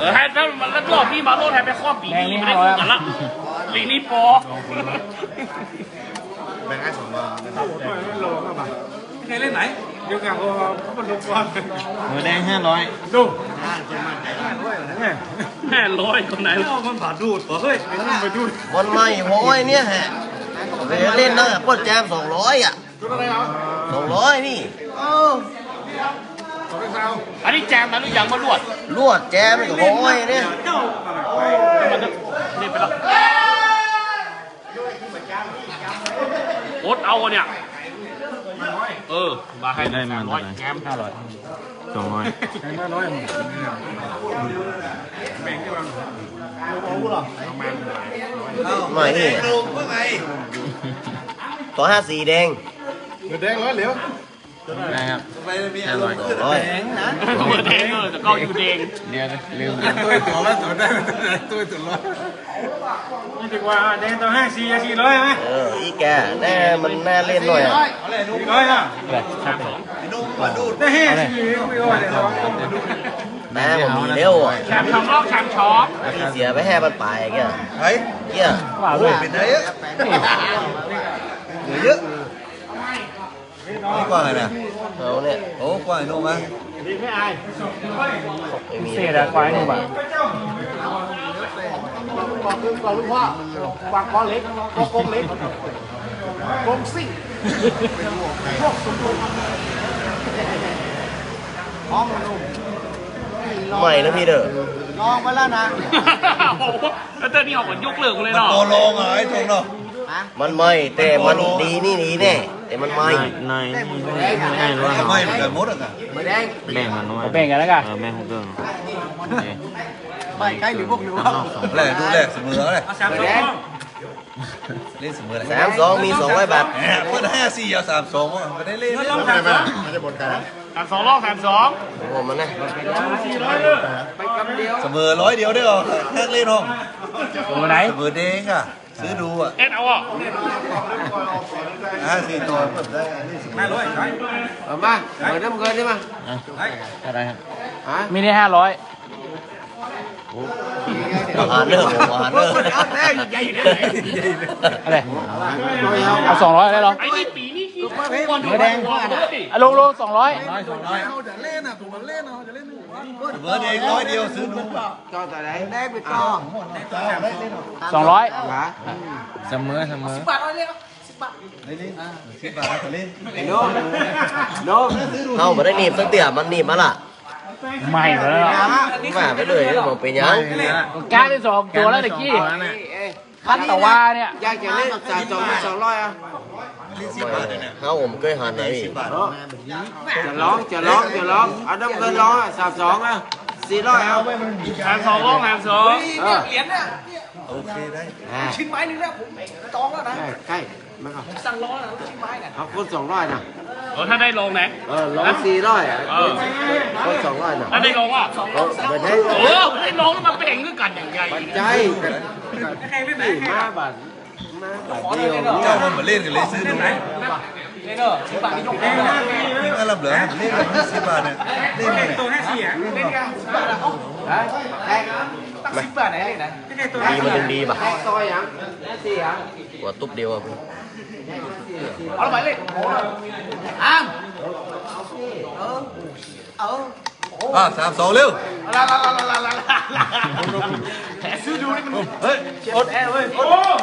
เออให้ถ้ามันรอบนี้มาโลดให้ไปครอบปีนี้ไม่ได้คู่กันละปีนี้พอแบ่งให้สองรอบเคยเล่นไหนเดียวกันพอมันลงบอลมือแดงห้าร้อยดูแม่ร้อยคนไหนเอ้ามันบาดดูดเฮ้ยไอ้นั่นไปดูดบอลใหม่โว้ยเนี่ยฮะไปเล่นนะปดแจมสองร้อยอะสองร้อยนี่เอออันนี้แจมนะหรือยังมาลวดลวดแจมกับโว้ยเนี่ยเจ้ามันจะนี่ไปละโอ๊ตเอาเนี่ยเออ มาให้ได้มาร้อยแจมห้าร้อยสองร้อยใหม่นี่ต่อห้าสีแดงได้ ครับห้าร้อยสองร้อยเมื่อเด้งเออแต่ก็อยู่เด้งเดี๋ยวนะลืมตัวตัวละตัวได้ตัวตัวละนี่ดีกว่าแดงตัวห้าสี่สี่ร้อยไหมเอออีแกแน่มันแน่เล่นหน่อยอะสี่ร้อยอะสามสองได้ห้าสี่ไม่ร้อยเลยเราต้องมาดูแน่มันมีเร็วอะแชมป์ช็อปรอบแชมป์ช็อปพี่เสียไปแห่มันไปแกเฮ้ยเกี้ยว่าด้วยเป็นไงอะเหลือ เยอะนี่กว้างไงเนี่ยเอาเนี่ยโอ้กว้างไอ้โน่มาไม่มีเสียดายควายหนึ่งบาทใหม่นะพี่เด้อโอ้โหแล้วเต้นนี่ออกมายกเลิกเลยมันเนาะโตลงเหรอไอ้ทงเนาะมันไม่แต่มันดีนี่หนีแน่ แต่มันไม่นายไม่ให้ว่าไม่เหมือนกันหมดอะกันแบ่งกันน้อยแบ่งกันแล้วกันเออแบ่งของเดิมไม่ใกล้หรือพวกหรือว่าแรกดูแรกเสมอเลยสามสองเล่นเสมอเลยสามสองมีสองร้อยบาทแหมเปิดห้าสี่เอาสามสองอะไม่ได้เล่นลองสามสองสามสองรอบสามสองโอ้มันนะเสมอร้อยเดียวได้หรอแค่เล่นห้องตัวไหนเสมอเด้งอะ ซื้อดูอะเอ็ดเอาอะห้าสี่ตัวเปิดได้ห้าร้อยใช่เอามาเปิดน้ำเงินได้มาอะไรครับมีได้ห้าร้อยอาหารเนอร์ผมอาหารเนอร์อะไรเอาสองร้อยได้หรอไอ้นี่ปีนี่ คิดวันแดงลงลงสองร้อยเสมอเด้งร้อยเดียวซื้อดูอะสองร้อยเสมอเสมอสิบบาทจะเล่นเข้ามาได้หนีบสักเตี่ยมันหนีบมาล่ะใหม่แล้วมาไปเลยบอกเป็นยังการที่สองตัวแล้วตะกี้คัดตะวาเนี่ยอยากจะเล่นสามสองสองร้อยอะ ล่นสิบบาทเนี่ยเข้าผมเคยหันไหนสิบบาทจะร้องจะร้องจะร้องเอาน้ำเงินร้องอะสามสองอะสี่ร้อยเอาแถมสองรอบแถมสองโอเคได้ใกล้ใกล้ไม่เอาสั่งร้อยเอาคนสองร้อยนะเออถ้าได้ลงนะเออร้องสี่ร้อยอะเออคนสองร้อยนะถ้าได้ลงอะเอาไปได้เออได้ลงแล้วมาเป่งด้วยกันอย่างใหญ่ปัจจัยนี่มาบาทมาบาทเดียวเจ้ามันมาเล่นกันเลยซื้อดูนี่อะไรเหรอเล่นกันสิบบาท เนี่ยเล่นเนี่ยตัวห้าสี่อะเล่นกันดีมันดึงดีป่ะต่อยยังสี่ยังกว่าตุ๊บเดียวอะเอาไปเลยอ้ามอะสามสองเร็วลาลา ดูนี่มันเฮ้ยอดแอร์เว้ย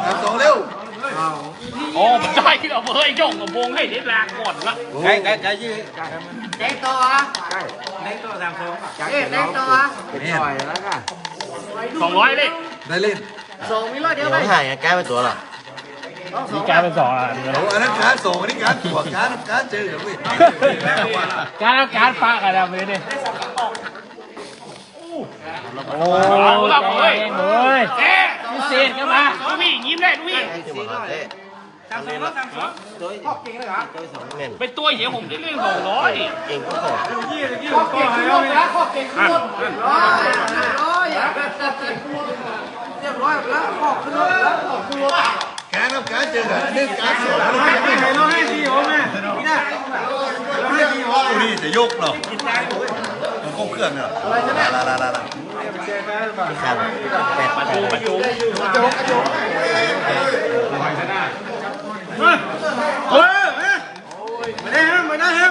สามสองเร็วโอ้มันได้เอาเฮ้ยย่องกับวงให้เด็ดลาก่อนละใกล้ใกล้ใกล้ยืดเด็กตัวอะเล็กตัวสามสองจักรเด็กตัวอะเป็นต่อยแล้วกันสองร้อยเลยได้เล่นสองมีร้อยเดียวไหายแก้ไปตัวละมีการเป็นสองอะโอ้อันนั้นการส่งอันนี้การตรวการการเจอกันเว้ยการการฟ้ากันนะมือนี่ย โอ้ละเฮ้ยเฮ้ยเอ๊ะพิเศษกันมาดูพี่ยิ้มได้ดูพี่ที่มาหาเต้สามสองแล้วสามสองตัวเม่นเป็นตัวเหี้ยผมได้เรื่องสองร้อยเก่งก็พอยี่ยี่ก็ให้เอาเลยเรียบร้อยแล้วออกขึ้นรถแล้วออกขึ้นรถการกับกเจอกันเรื่องการส่งให้ให้เราให้สี่โอ้แม่นี่นะเราให้สี่โอ้นี่จะยกเนาะมันครบเครื่องเนาะลาลาลาลา ค่บ้างครับแปดประแปตูประตูเฮ้ยเฮ้ยม่ได้ฮะม่ได้ฮะ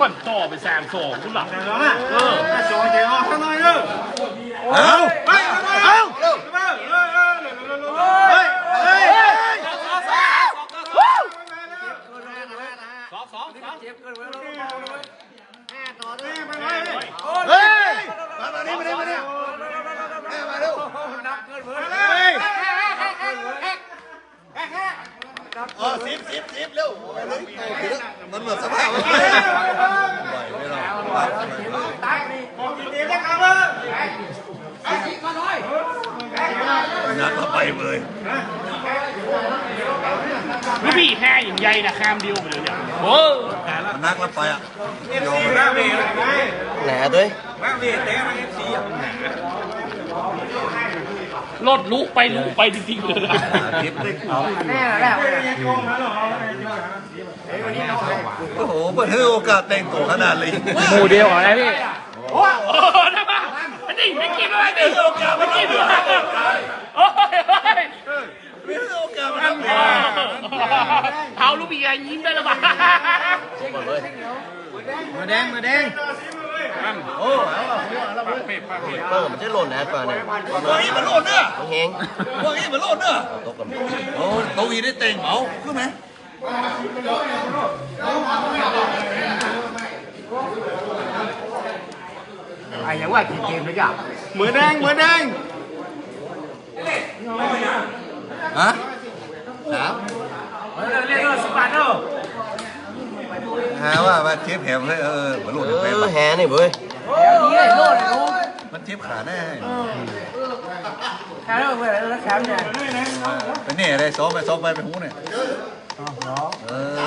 ปั่นต่อไปแซมโซ่คุณหลังแต่เราน่ะเออโจเจ๊ออกข้างในเออเอาเฮ้ยเฮ้ยเฮ้ยเฮ้ย เฮ้ยเฮ้ยมามานี่มานี่มานี่แม่มาเร็วเออสิบสิบสิบเร็วเลยโอเคแล้วมันหมดสภาพแล้วไหวไม่รอดนักก็ไปเลยลูกพี่แพ้อย่างใหญ่นะแคมเดียวไปเลยเนี่ยโอ้นักแล้วไปอะโยมแหน่ด้วย รถลุไปลุไปจริงๆเลยนะทิปได้โอ้โหเปิดให้โอกาสแต่งตัวขนาดเลยหมู่เดียวอะไรพี่โอ้นะมาอันนี้ไม่กินอะไรดิไม่กินอะไรโอ้ยไม่ให้โอกาสมันเอาลูกพี่ใหญ่ยิ้มได้หรือเปล่ามาแดงมาแดงโอ้เอาอะหัวแล้ว เว้ยเปิดมันจะหล่นนะก่อนเนี่ยว่างี้มันโลดเนื้อมันเฮงว่างี้มันโลดเนื้อตกกันโอ้โตวีได้แต่งเหมาขึ้นไหมไอ้ยังว่ากี่เกมเลยจ้ะมือนแดงเหมือนแดงฮะสามเรียกว่าสิบบาทเนาะหาว่ามาเจ็บแหมเลยเออมันโลดเอเป็นอแหนี่เว้ย โลดเลยโลดมันเจ็บขาแน่แค่เราเมื่อเราแคมป์เนี่ยไปเนี่อะไรซ้อมไปซ้อมไปไปหูเนี่ยเออ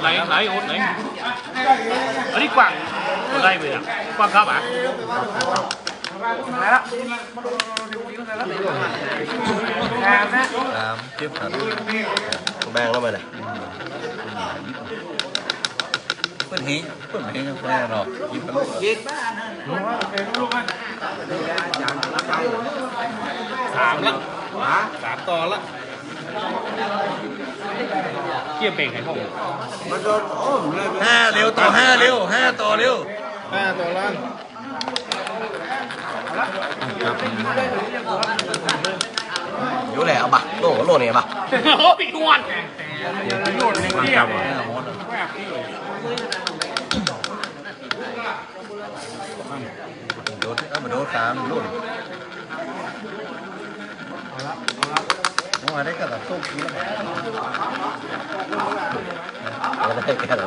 ไหนไหนโอ๊ตไหนอันนี้กว้างได้ไหมอะกว้างครับอะมาละแคมป์นะสามเจ็บขาแบงแล้วมันเลย เปิ้นเฮงเปิ้นเฮงกันแน่นอนยิ้มไปลูกสามละสามต่อละเกี่ยเป่งให้พ่อมันโดนอ้อมเลยห้าเร็วต่อห้าเร็วห้าต่อเร็วห้าตัวล่างอยู่แหละเอาบ่ะโล่งก็โล่งเนี่ยบ่ะโอ้ยอ้วน โดดเอามาโดดสามลูกโอ้ยได้กระดับส้มกินแล้วไม่ได้แค่หลั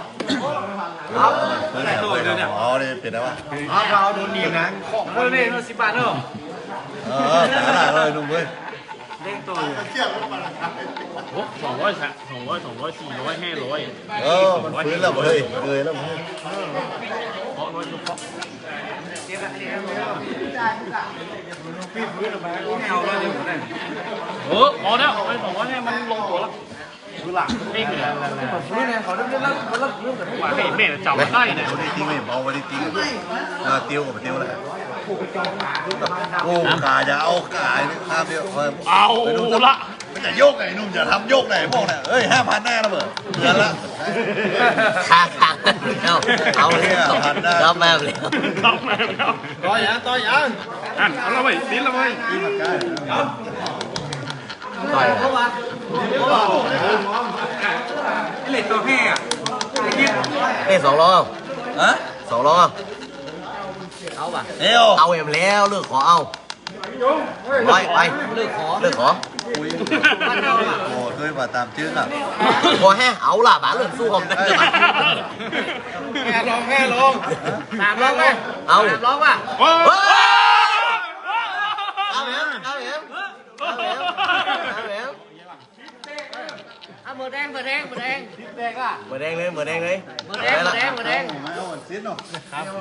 อ๋อตัวได้ปะครับอะเปลี่ยอะขากลางไว้ก็มาเขากลางไว้ก็มาเออเอเออเอเอออมาโลดหนูมีมั้มีมั้เลี้ยวขากลางไว้ก็มามีมั้มีมั้เลี้ยวขากลางไว้ก็มามันเล่อนเอนอย่างกำกำกำโอ้อ๋อนี่เปลี่ยนได้ปะเราโดนหนีนะคนเล่นสิบบาทเนาะเออแต่ละเลยนุ่มเว้ยเด้งตัวโอ้สองร้อยสองร้อยสองร้อยสี่ร้อยห้าร้อยเออมันฟื้นแล้วเฮ้ยเอ้ยแล้วเพราะร้อยเฉพาะเอาเราเดี๋ยวผมได้เออพอแล้วไอ้สองร้อยเนี่ยมันลงตัวแล้ว คือหลักเองเนี่ยผมนี่เนี่ยเขาเริ่มเริ่มเริ่มเริ่มเริ่มกันว่าให้แม่ได้เนี่ยวันนี้ติ้งไม่เบาวันนี้ติ้งเออติ้วกับติ้วแหละโอ้กาจะเอากายข้ามเดียวเอาละมันจะโยกไหนนุ่มจะทำโยกไหนพวกเนี่ยเอ้ยห้าพันแน่ละเบอร์เดือนละขากลางแล้วเอาแล้วรับแม่แล้วครับแม่ครับต่อยังต่อยังอันเอาละเว้ยดิ้นละเว้ย ต่อยเล่นตัวแห่อะเอ้สองร้อยฮะสองร้อยเอวเอาเอ็มแล้วเลือกขอเอาไปไปเลิกขอเลิกขอคุยโอ้ด้วยว่าตามชื่อครับพอแฮ่เอาล่ะบ้าเลิกสู้ผมได้เลยแค่ลองแค่ลองสามร้องไหมเอาสามร้องป่ะโอ้เฮ้ยยเอาเห็นเอาเห็นเอาเห็นเอาเห็น เอาเบอร์แดงเบอร์แดงเบอร์แดงแดงอะเบอร์แดงเลยเบอร์แดงเลยเบอร์แดงเบอร์แดงเบอร์แดงมาเอาเสียเนาะ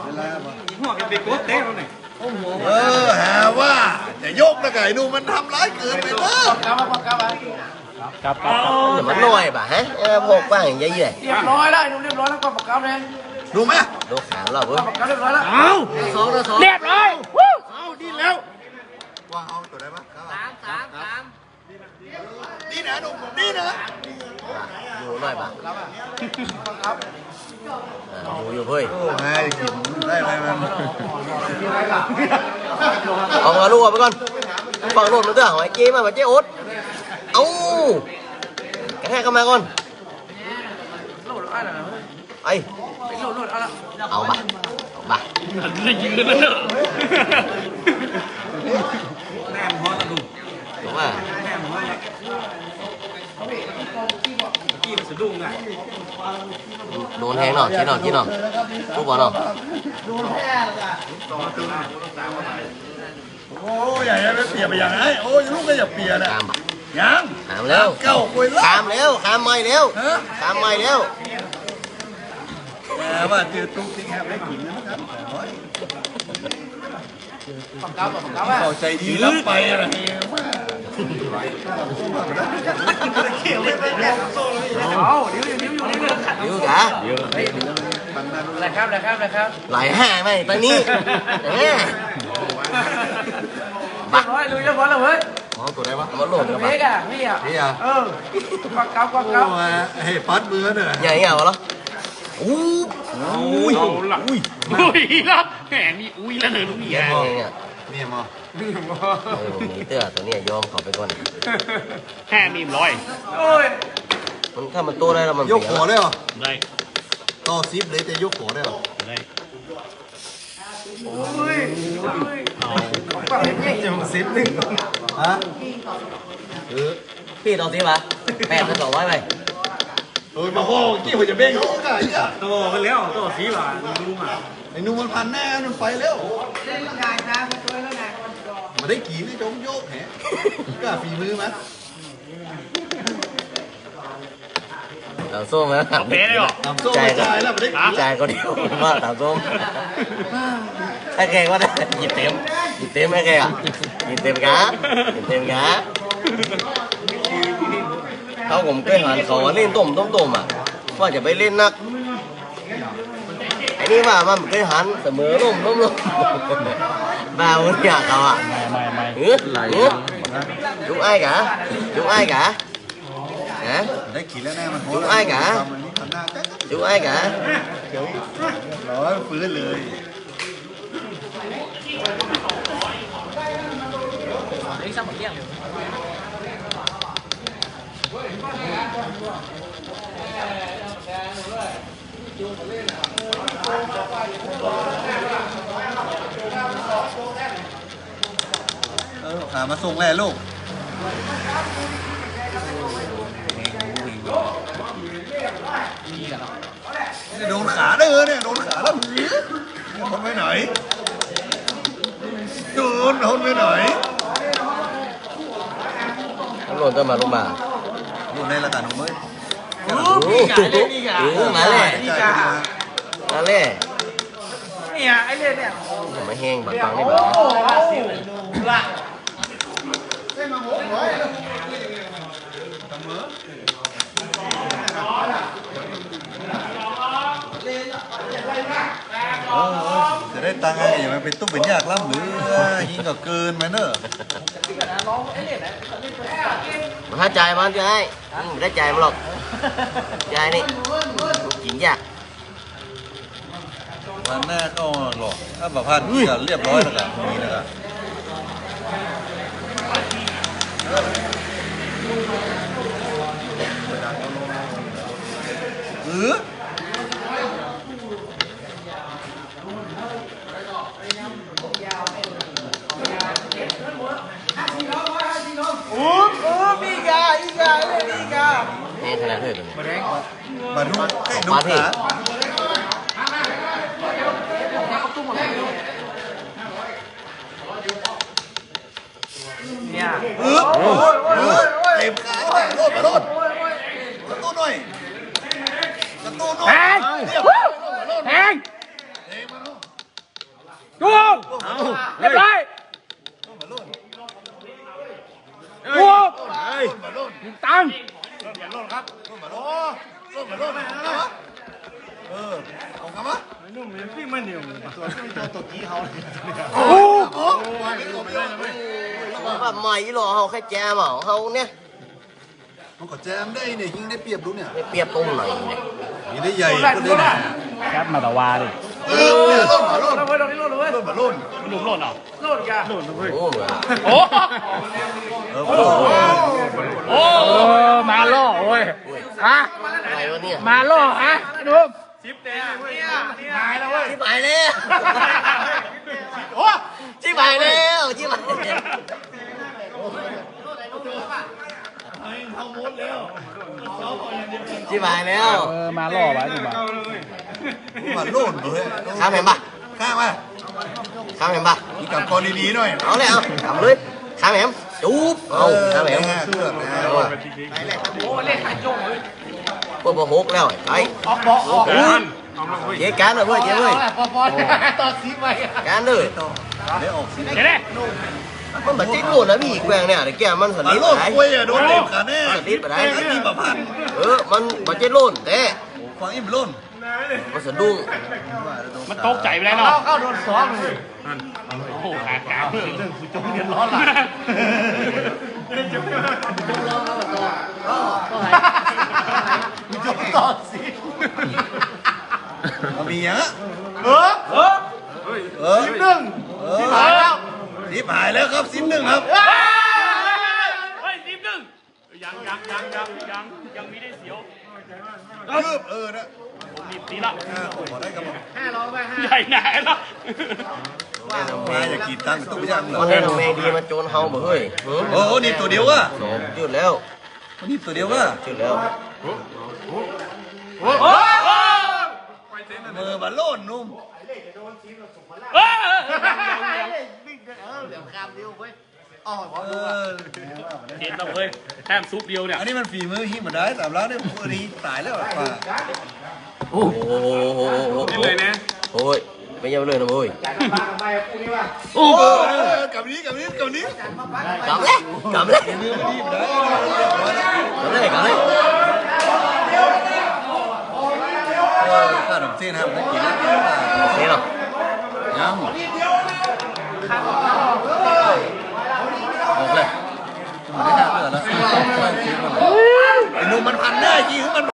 เวลาบ่หัวกันไปกดเต้เขาหน่อยเออหาว่าจะยกนะไก่ดูมันทำร้ายเกินไปเนอะกลับกลับกลับเดี๋ยวมันน้อยป่ะฮะเออพวกบ้างอย่างเงี้ยเรียบร้อยแล้วไอ้หนุ่มเรียบร้อยแล้วกวาดปากกาเลยดูไหมดูขาวเราเว้ยปากกาเรียบร้อยแล้วเอาสองต่อสองเรียบร้อยวู้เอาดีแล้วว่าเอาตัวไหนบ้างสามสามสามนี่นะดูนี่นะอยู่ หน่อยป่ะอยู่อยู่เฮ้ยโอ้ไงกินได้ไหมมันเอามาลูกเอาไปก่อนฝั่งโน้นมันเตื้อหอยเจ๊มาแบบเจ๊โอ๊ตเอ้ากระแทกเข้ามาก่อนโหลดอะไรนะไอ้ไปโหลดโหลดเอาละเอาบ่ะเอาบ่ะได้ยิงกันแล้วเนอะแน่มฮอตะลุงถูกป่ะแน่มฮอตกี้มันสะดุ้งอะ โดนแทงหน่อยชี้หน่อยชี้หน่อยทุกบอลหน่อยโอ้ยอย่าให้ไปเปียกไปอย่างไรโอ้ยลูกก็อย่าเปียกนะตามบ่ะยังตามแล้วเก้าคุยแล้ตามแล้วตามไม่แล้วตามไม่แล้วแต่ว่าเจอตุ๊กทิ้งแฮบได้กินนะครับโอ้ยปากกาปากกาว่าเข้าใจดีรับไปอะไร เอาเดี๋ยวเดี๋ยวเดี๋ยวอยู่นี่เลยอยู่กะอะไรครับอะไรครับอะไรครับหลายห้าไหมตอนนี้แหมเรียบร้อยลุยเรียบร้อยแล้วเว้ยอ๋อตัวไหนวะมันหล่นกันปะกอะนี่อะนี่อะเออปากกาปากโอ้าเฮ้ยปัดมือเนี่ยอย่เงี้ยวะเหรออู้อุ้ยเอาละอุ้ยอุ้ยละแหมมีอุ้ยแล้วเนอะลูกเหี้ยอย่ เงี้ยนี่มอเออมีเตื้อตัวเนี้ยยอมเขาไปก่อน แค่มีมร้อยโอ้ยมันถ้ามันโตได้แล้วมันยกหัวได้เหรอได้ต่อซิปเลยจะยกหัวได้เหรอได้โอ้ยโอ้ยปากเงี้ยจะมาซิปหนึ่งฮะพี่ต่อสิปะแปดพันสองร้อยไป โอ้ยมาโอ้กี้หัวจะเบ้งเขาไก่เนี่ยโตไปแล้วโตสีหวานลุงอะไอ้นุ่มมันพันแน่มันไปแล้วเล่นกายนะมาช่วยแล้วไงมาได้กี่นี่จงโยกแหมกล้าฝีมือมั้ยเราส้มไหมเอาเป๊ะเลยหรอทำโซ่ไม่จ่ายแล้วมาได้กี่จ่ายก็เดียวว่าตามส้มไอ้แกก็ได้หยิบเต็มหยิบเต็มไอ้แกอะหยิบเต็มกะหยิบเต็มกะ เขาผมเคยหันเขาว่าเล่นต้มต้มต้มอะว่าจะไปเล่นนักไอ้นี่ว่ามันเคยหันเสมอล่มล่มล่มบ้าวันอยากเขาอะไม่ไม่ไม่เออเออจุก ai cả จุก ai cả hả ได้กี่แล้วแน่มันโหจุก ai cả ทำอันนี้ทำหน้าแก๊กจุก ai cả เดี๋ยวร้อยฟื้นเลยนี่ซ้ำหมดเรี่ยงเออ หามาส่งแล่ลูกโดนขาเด้อเนี่ยโดนขาแล้วทนไปไหนโดนทนไปไหน nó luôn tới mà luôn mà อยู่ในระดับของมึง ừ mà lẹ ใช่ mà lẹ เนี่ยไอ้เล่นเนี่ย mà hen bằng bằng đi โอ้ bà โหละจะได้ ตังค์ไงอย่ามันเป็นตุ๊บเป็นยากล่ำหรือยิงก็เกินไปเนอะ mà hai chạy mà anh chơi ừ, đã chạy mà lột chạy đi chuyện ra วันหน้าก็หลอกถ้าแบบพันจะเรียบร้อยแล้วกันมีนะครับเออ Úp, úp, Iga, Iga, Iga. Nghe thế nào thế rồi. Mà đúng, cái đúng hả? Ướp, ôi, ôi, ôi, tìm cái, tìm thôi, mà thôi. Mà tốt rồi. Mà tốt rồi. Hàng! Hàng! Đúng không? Đẹp lại! ระตุ้นหน่อยกระตุ้นหน่อยแทงเรียบแทงดูเรียบร้อยดูตังโลดครับโลดมาโลดโลดมาโลดมาเออเอาคำวะนุ่มเหมือนพี่มันเดียวโอ้โหโอ้ไม่โลดไม่โลดไม่แบบใหม่หรอเขาแค่แจมเหรอเขาเนี่ยมันก็แจมได้เนี่ยยิงได้เปรียบดูเนี่ยไม่เปรียบตรงไหนเนี่ยยิงได้ใหญ่ก็ได้นะแคปมาตะวาดิเออเนี่ยโลดมาโลดโลดมาโลดหลุมหล่นเหรอ โอ้เหมือนโอ้เออโลดโอ้มาล่อโอ้ยฮะอะไรวะเนี่ยมาล่อฮะดูชิบหายแล้วชิบหายแล้วชิบหายแล้วชิบหายแล้ว เออ มาล่อไว้ดูบ้ามาโลดเลยข้ามเห็นปะข้างมา ข้ามเห็นปะมีกับกรดีๆหน่อยเอาเลยเอาทำเลยข้ามเห็นจูบเอาข้ามเห็นเครื่องนะพวกพวกฮกแล้วไอ้เจ๊การเลยเว้ยเจ๊เว้ยต่อซีไปการเลยเดี๋ยวออกสิเดี๋ยวดิมันแบบจิ๊กโหลดแล้วพี่อีกแกงเนี่ยเดี๋ยวแกมันสมาลิดโลไปดกล้วยอะโดนเต็มขาแน่สลิดไปได้ไอ้ที่ประพันธ์เออมันมันเจ๊โล่นแต่ฟังอิ่มโล่น มันสะดุ้งมันตกใจไปแล้วเนาะเข้าโดนซ้อมเลยโอ้โหขากาวเรื่องผู้จงเรียนร้อนละจบต่อสิมีอย่างอะเออเออเออสิบหนึ่งสิบหายแล้วสิบหายแล้วครับสิบหนึ่งครับเฮ้ยสิบหนึ่งยังยังยังยังยังยังมีได้เสียวคืบเออนะ ผมหนีบตีละอ่าผมขอได้ครับผมใหญ่แน่ละมาอย่ากีดตังค์ต้องไปย่างเหรอมันเล่นแมงดีมาโจนเฮาบ่เฮ้ยหือโอ้โหนี่ตัวเดียวว่ะโหจุดแล้วนี่ตัวเดียวว่ะจุดแล้วมือมาโล่นนุ่มเฮ้ยเออเห็นเราเลยแต้มซุปเดียวเนี่ย อันนี้มันฝีมือฮิมาได้สามล้านเนี่ยมือนี้ตายแล้วอะป่า โอ้โหโอ้ยโอ้ยไม่ยอมเลยนะเว้ยโอ้โหกับนี้กับนี้กับนี้กลับเลยกลับเลยมือมันดีมาได้เรียบร้อยแล้วกลับเลยกลับเลยเออข้าดมเส้นครับได้กินแล้วนี่เนาะยังออกเลยไม่ได้ห้าเพื่อนแล้วไอ้นุ่มมันพันได้จริงมัน